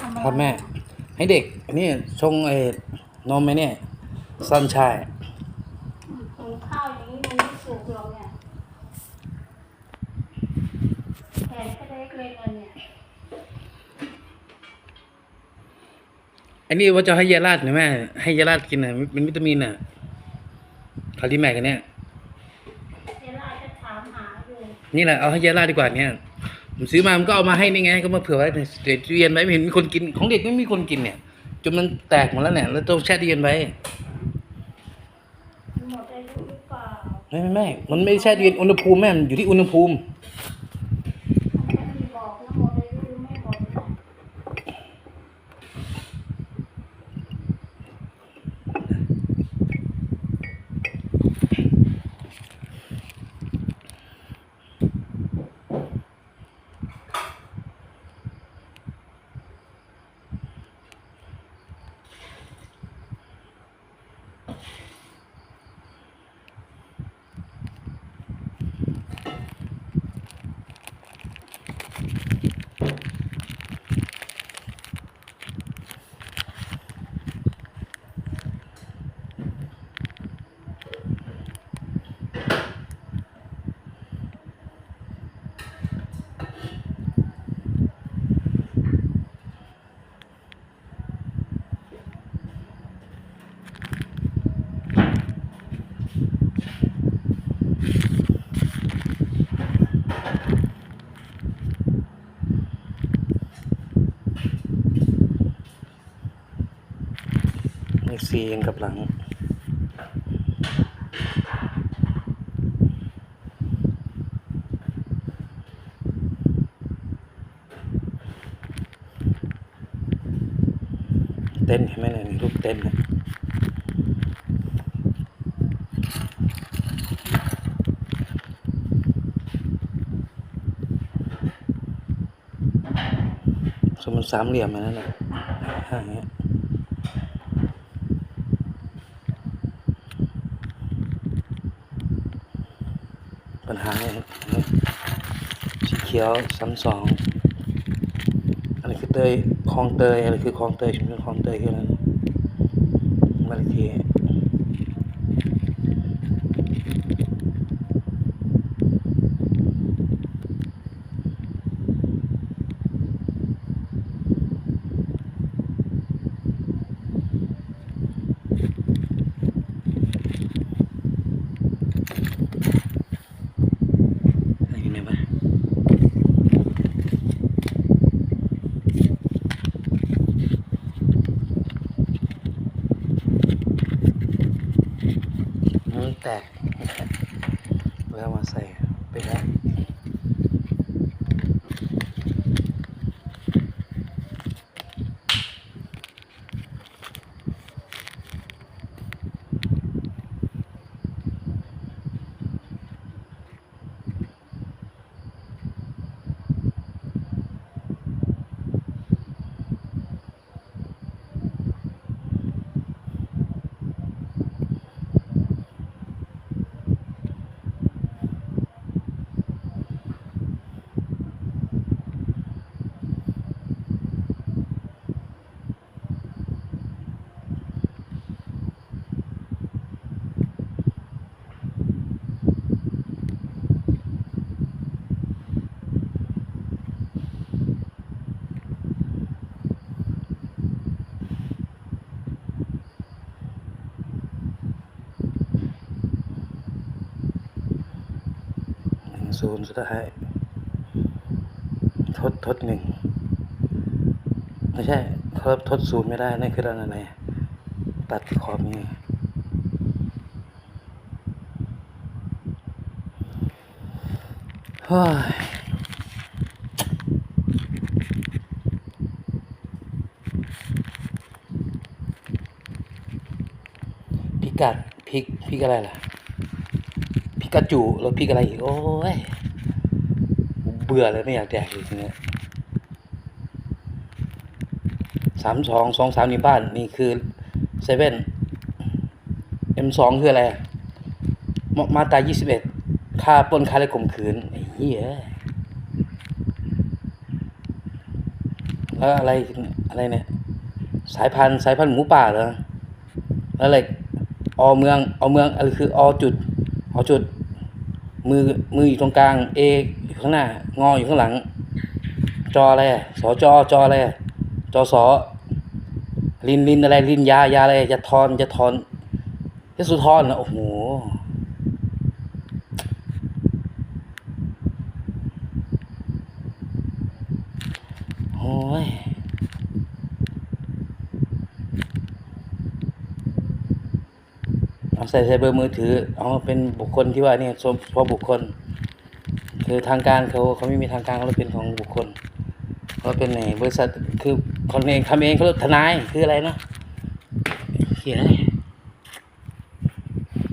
ทำครับแม่ ให้เด็กนี่ชงไอ้นมไหมเนี่ยสันชายข้าวยังนไม่สุกหรอกเนี่ยแขนก็เล็กเลยเงินเนี่ยอันนี้ว่าจะให้ยาลาดหรือแม่ ให้ยาลาดกินน่ะเป็นวิตามินน่ะคาริแมกันเนี่ยเยวเราจะถาหาอยู่ นี่แหละเอาให้ยาลาดดีกว่าเนี่ย ผมซื้อมามันก็เอามาให้นี่ไง ก็มาเผื่อไว้ในตู้เย็นไว้ไม่เห็นมีคนกินของเด็กไม่มีคนกินเนี่ยจนมันแตกหมดแล้วเนี่ยแล้วต้องแช่ตู้เย็นไว้หมดอายุหรือเปล่าไม่ไม่ไม่มันไม่ใช่ตู้เย็นอุณหภูมิแม่มันอยู่ที่อุณหภูมิไม่มีบอกนะหมดอายุหรือไม่หมดนะ นี่ ซีเองกับหลัง เต้นเห็นไหมเนี่ยนี่รูปเต้นนี่ยสมมติสามเหลี่ยมอันนั้นแหละห้าอย่างเงี้ย ปัญหาเนี่ยสีเขียวซ้ำสองอันนี้คือเตยคลองเตยอะไรคือคลองเตยชุมชนคลองเตยคืออะไรมาเลเซียอะไรอยู่ไหนวะมัน แตกแล้วมาใส่ไปแล้วหนึ่ง ศูนย์สุดท้าย ทดทดหนึ่งไม่ใช่ทดทดศูนย์ไม่ได้ นั่นคืออะไร ตัดขอบนี้ เฮ้ยพิกัดพิกพิกอะไรล่ะ พิกาจูแล้วพิกอะไรอีก โอ้ยเบื่อเลยไม่อยากแดกเลยทีเนี้ยสามสองสองสามนี่บ้านนี่คือเซเว่นเอ็มสองคืออะไรมามาตายี่สิบเอ็ดค่าปล้นค่าและข่มขืนไอ้เหี้ยแล้วอะไรอะไรเนี่ยสายพันธุ์สายพันธุ์หมูป่าเหรอแล้วอะไรอเมืองอเมืองอะไรคืออจุดอจุด มือมืออยู่ตรงกลางเออยู่ข้างหน้า งออยู่ข้างหลัง จออะไรสอจอจออะไรจอสอลินลินอะไรลินยายาอะไรยาทอนยาทอนยสุทรนะโอ้โหโอ้ย เอาใส่ใส่เบอร์มือถือเอาเป็นบุคคลที่ว่าเนี่ยเฉพาะบุคคล คือทางการเขาเขาไม่มีทางการเขาเป็นของบุคคลเขาเป็นไหนบริษัทคือคนเองทำเองเขาทนายคืออะไรนะเขียน